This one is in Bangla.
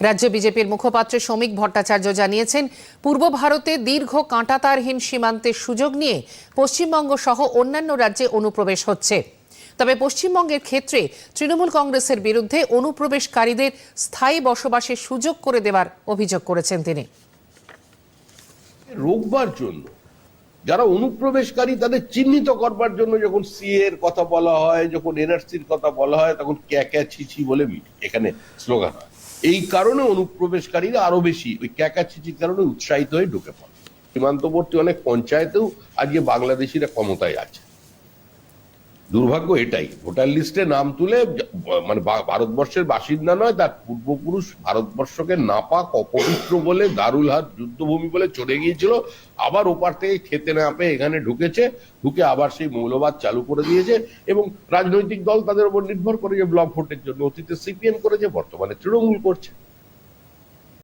রাজ্য বিজেপির মুখপাত্র শ্রমিক ভট্টাচার্য জানিয়েছেন, পূর্ব ভারতে দীর্ঘ কাঁটাতারহীন সীমান্তের সুযোগ নিয়ে পশ্চিমবঙ্গ সহ অন্যান্য রাজ্যে অনুপ্রবেশ হচ্ছে। তবে পশ্চিমবঙ্গের ক্ষেত্রে তৃণমূল কংগ্রেসের বিরুদ্ধে অনুপ্রবেশকারীদের স্থায়ী বসবাসের সুযোগ করে দেওয়ার অভিযোগ করেছেন তিনি। রোকবার জন্য যারা অনুপ্রবেশকারী তাদের চিহ্নিত করবার জন্য যখন সি এর কথা বলা হয়, যখন এনআরসির কথা বলা হয়, তখন ক্যা ক্যা ছিছি বলে এখানে স্লোগান হয়। এই কারণে অনুপ্রবেশকারীরা আরও বেশি, ওই ক্যাকাচিচির ক্যা কারণে উৎসাহিত হয়ে ঢুকে পড়ে। সীমান্তবর্তী অনেক পঞ্চায়েতেও আজকে বাংলাদেশিরা ক্ষমতায় আছে। দুর্ভাগ্য এটাই। ভোটার লিস্টে নাম তুলে মানে ভারতবর্ষের বাসিন্দা নয়, তার পূর্বপুরুষ ভারতবর্ষকে নাপাক অপবিত্র বলে, দারুল হাত যুদ্ধভূমি বলে চলে গিয়েছিল, আবার ওপার থেকে খেতে না পেয়ে এখানে ঢুকেছে, ঢুকে আবার সেই মৌলবাদ চালু করে দিয়েছে এবং রাজনৈতিক দল তাদের উপর নির্ভর করে যে ব্লক ভোটের জন্য, অতীতে সিপিএম করেছে, বর্তমানে তৃণমূল করছে।